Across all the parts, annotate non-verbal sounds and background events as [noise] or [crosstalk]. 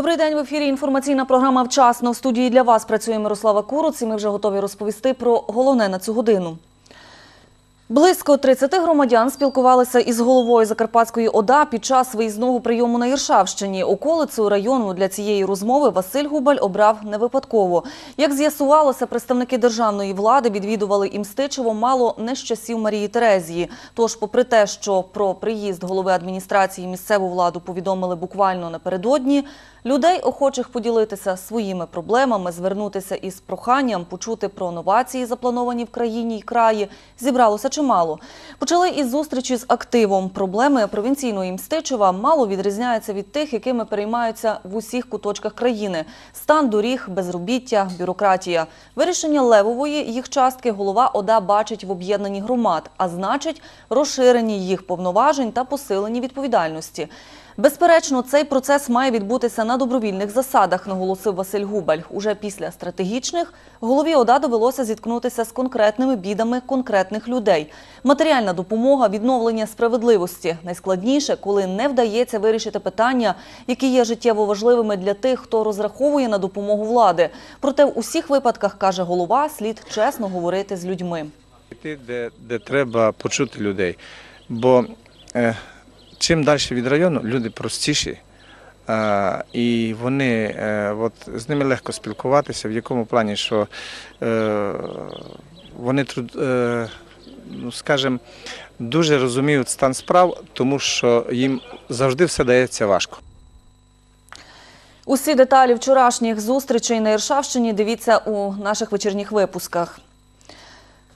Добрий день в ефірі. Інформаційна програма вчасно. В студії для вас працює Мирослава Куруц, і ми вже готові розповісти про головне на цю годину. Близько 30 громадян спілкувалися із головою Закарпатської ОДА під час виїзного прийому на Іршавщині. Околицю району для цієї розмови Василь Губаль обрав не випадково. Як з'ясувалося, представники державної влади відвідували Імстичево мало не з часів Марії Терезії. Тож, попри те, що про приїзд голови адміністрації місцеву владу повідомили буквально напередодні, людей, охочих поділитися своїми проблемами, звернутися із проханням, почути про новації, заплановані в країні й краї, зібралося чимало. Почали із зустрічі з активом. Проблеми провінційної Мстичева мало відрізняються від тих, якими переймаються в усіх куточках країни: стан доріг, безробіття, бюрократія. Вирішення левової їх частки голова ОДА бачить в об'єднанні громад, а значить, розширенні їх повноважень та посиленні відповідальності. Безперечно, цей процес має відбутися на добровільних засадах, наголосив Василь Губаль. Уже після стратегічних голові ОДА довелося зіткнутися з конкретними бідами конкретних людей. Матеріальна допомога, відновлення справедливості найскладніше, коли не вдається вирішити питання, які є життєво важливими для тих, хто розраховує на допомогу влади. Проте в усіх випадках каже голова, слід чесно говорити з людьми. Де, де треба почути людей. Бо е, чим далі від району, люди простіші. І вони, е, от, з ними легко спілкуватися, в якому плані, що е, вони труд, е, ну, скажімо, дуже розуміють стан справ, тому що їм завжди все дається важко. Усі деталі вчорашніх зустрічей на Іршавщині дивіться у наших вечірніх випусках.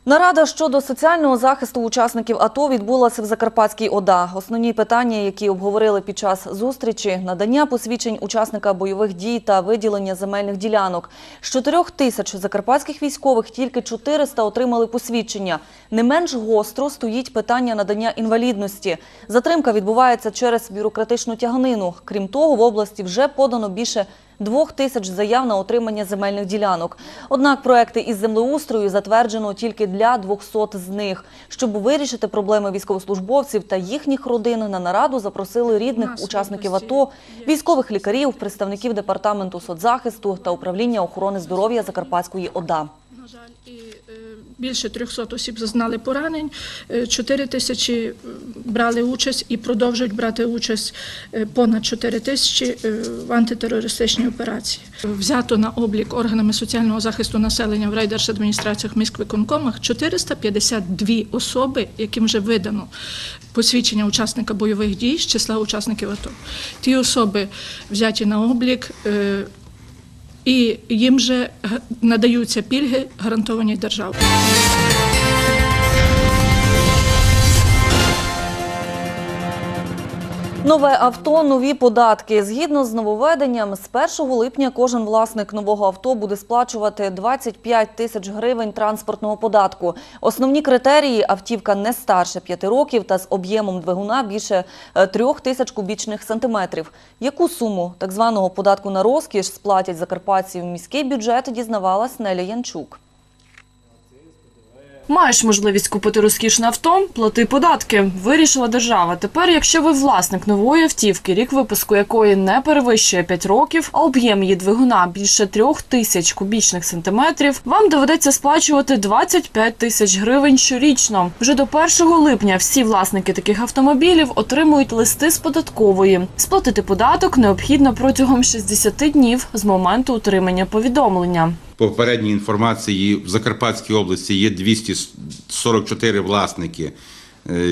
Нарада щодо соціального захисту учасників АТО відбулася в Закарпатській ОДА. Основні питання, які обговорили під час зустрічі – надання посвідчень учасника бойових дій та виділення земельних ділянок. З 4 тисяч закарпатських військових тільки 400 отримали посвідчення. Не менш гостро стоїть питання надання інвалідності. Затримка відбувається через бюрократичну тяганину. Крім того, в області вже подано більше Двох тисяч заяв на отримання земельних ділянок. Однак проекти із землеустрою затверджено тільки для 200 з них. Щоб вирішити проблеми військовослужбовців та їхніх родин, на нараду запросили рідних учасників АТО, військових лікарів, представників департаменту соцзахисту та управління охорони здоров'я Закарпатської ОДА. Е, більше 300 осіб зазнали поранень, 4 тисячі е, брали участь і продовжують брати участь е, понад 4 тисячі е, в антитерористичній операції. Взято на облік органами соціального захисту населення в райдержадміністраціях міськвиконкомах 452 особи, яким вже видано посвідчення учасника бойових дій з числа учасників АТО. Ті особи взяті на облік. І їм же надаються пільги, гарантовані державою. Нове авто, нові податки. Згідно з нововведенням, з 1 липня кожен власник нового авто буде сплачувати 25 тисяч гривень транспортного податку. Основні критерії – автівка не старше 5 років та з об'ємом двигуна більше 3 тисяч кубічних сантиметрів. Яку суму так званого податку на розкіш сплатять закарпатці в міський бюджет, дізнавалась Неля Янчук. Маєш можливість купити розкішне авто, плати податки. Вирішила держава. Тепер, якщо ви власник нової автівки, рік випуску якої не перевищує 5 років, а об'єм її двигуна більше 3 тисяч кубічних сантиметрів, вам доведеться сплачувати 25 тисяч гривень щорічно. Вже до 1 липня всі власники таких автомобілів отримують листи з податкової. Сплатити податок необхідно протягом 60 днів з моменту отримання повідомлення. По попередній інформації в Закарпатській області є 244 власники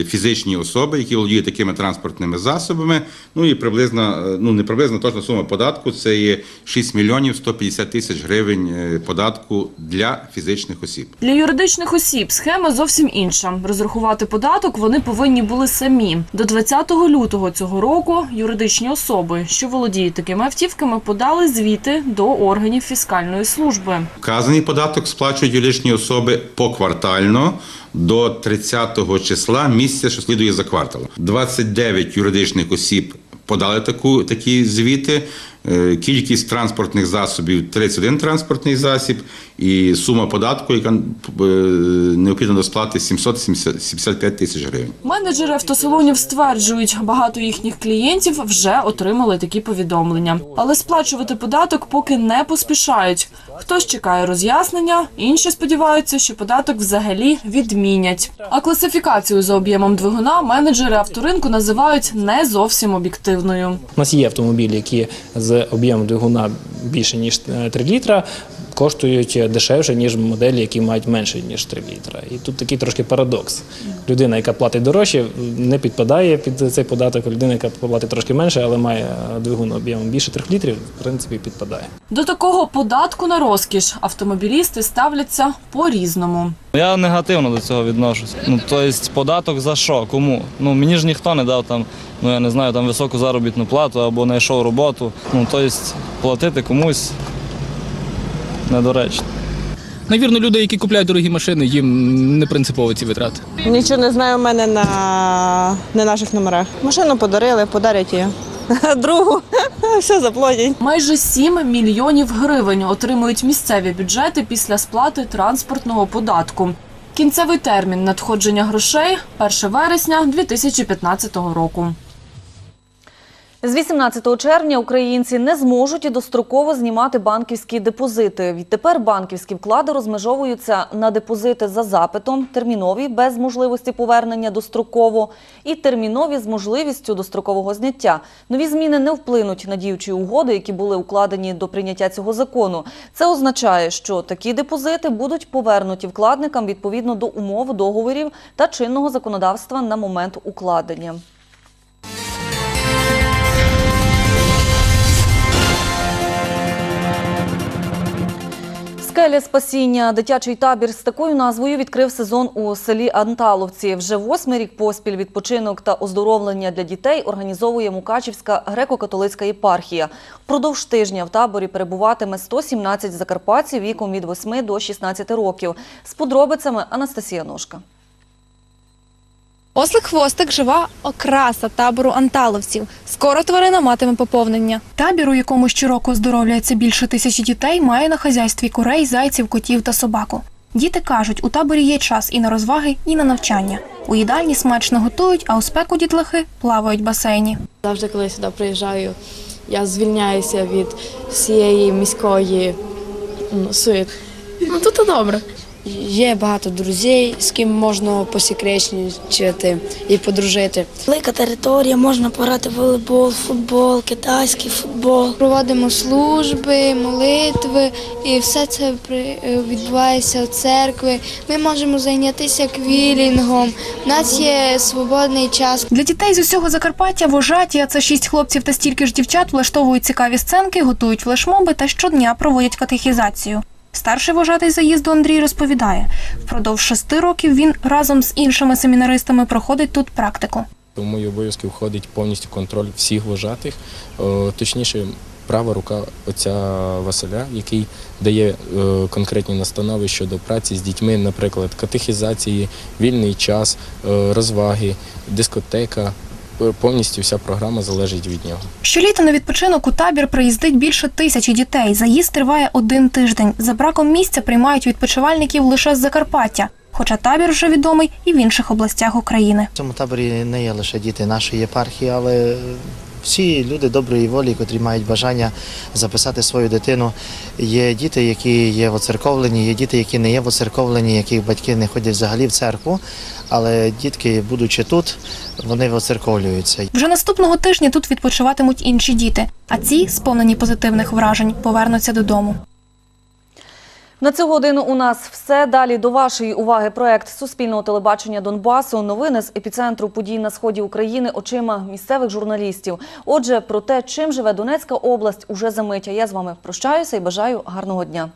фізичні особи, які володіють такими транспортними засобами. Ну і приблизно, е, ну не приблизно точна сума податку це є 6 мільйонів 150 тисяч гривень е, податку для фізичних осіб. Для юридичних осіб схема зовсім інша. Розрахувати податок вони повинні були самі. До 20 лютого цього року юридичні особи, що володіють такими автівками, подали звіти до органів фіскальної служби. Вказаний податок сплачують юридичні особи поквартально до 30 числа місяця, що слідує за кварталом. 29 юридичних осіб подали таку, такі звіти. Е, Кількість транспортних засобів 31 транспортний засіб, і сума податку, яка е, необхідна до сплати 775 тисяч гривень. Менеджери автосалонів стверджують, багато їхніх клієнтів вже отримали такі повідомлення. Але сплачувати податок поки не поспішають. Хтось чекає роз'яснення, інші сподіваються, що податок взагалі відмінять. А класифікацію за об'ємом двигуна менеджери авторинку називають не зовсім об'єктивною. У нас є автомобілі, які з об'ємом двигуна більше ніж е, 3 літра, коштують дешевше, ніж моделі, які мають менше ніж 3 літра. І тут такий трошки парадокс. Людина, яка платить дорожче, не підпадає під цей податок. Людина, яка платить трошки менше, але має двигун об'ємом більше 3 літрів, в принципі, підпадає. До такого податку на розкіш автомобілісти ставляться по-різному. Я негативно до цього відношусь. Ну, тобто, податок за що? Кому? Ну, мені ж ніхто не дав там, ну я не знаю, там високу заробітну плату або знайшов роботу. Ну, тобто, платити комусь недоречно. Навірно, люди, які купляють дорогі машини, їм не принципово ці витрати. Нічого не знаю, у мене на не наших номерах. Машину подарили, подарять її. [laughs] Другу [laughs] все заплатять. Майже 7 мільйонів гривень отримують місцеві бюджети після сплати транспортного податку. Кінцевий термін надходження грошей 1 вересня 2015 року. З 18 червня українці не зможуть і достроково знімати банківські депозити. Відтепер банківські вклади розмежовуються на депозити за запитом, термінові без можливості повернення достроково і термінові з можливістю дострокового зняття. Нові зміни не вплинуть на діючі угоди, які були укладені до прийняття цього закону. Це означає, що такі депозити будуть повернуті вкладникам відповідно до умов договорів та чинного законодавства на момент укладення. Скеля спасіння, дитячий табір з такою назвою відкрив сезон у селі Анталовці. Вже восьмий рік поспіль відпочинок та оздоровлення для дітей організовує Мукачівська греко-католицька єпархія. Продовж тижня в таборі перебуватиме 117 закарпатців віком від 8 до 16 років. З подробицями Анастасія Ножка. Ослик хвостик жива окраса табору анталовців. Скоро тварина матиме поповнення. Табір, у якому щороку оздоровлюється більше тисячі дітей, має на хазяйстві курей, зайців, котів та собаку. Діти кажуть, у таборі є час і на розваги, і на навчання. У їдальні смачно готують, а у спеку дітлахи плавають в басейні. Завжди, коли сюди приїжджаю, я звільняюся від всієї міської ну, суєти. Ну тут добре. Є багато друзів, з ким можна посекретничати і подружити. Велика територія, можна пограти в волейбол, футбол, китайський футбол. Проводимо служби, молитви, і все це при- е, відбувається в церкві. Ми можемо зайнятися квілінгом. У нас є свободний час. Для дітей з усього Закарпаття вожаті, а це шість хлопців та стільки ж дівчат, влаштовують цікаві сценки, готують флешмоби та щодня проводять катехізацію. Старший вожатий заїзду Андрій розповідає, впродовж шести років він разом з іншими семінаристами проходить тут практику. В мої обов'язки входить повністю контроль всіх вожатих, точніше, права рука отця Василя, який дає е, конкретні настанови щодо праці з дітьми, наприклад, катехізації, вільний час, е, розваги, дискотека. П- Повністю вся програма залежить від нього. Щоліта на відпочинок у табір приїздить більше тисячі дітей. Заїзд триває один тиждень. За браком місця приймають відпочивальників лише з Закарпаття. Хоча табір вже відомий і в інших областях України. В цьому таборі не є лише діти нашої єпархії, але всі люди доброї волі, котрі мають бажання записати свою дитину. Є діти, які є воцерковлені, є діти, які не є воцерковлені, яких батьки не ходять взагалі в церкву. Але дітки, будучи тут, вони воцерковлюються. Вже наступного тижня тут відпочиватимуть інші діти, а ці, сповнені позитивних вражень, повернуться додому. На цю годину у нас все. Далі до вашої уваги проект Суспільного телебачення Донбасу. Новини з епіцентру подій на сході України очима місцевих журналістів. Отже, про те, чим живе Донецька область, уже за мить. Я з вами прощаюся і бажаю гарного дня.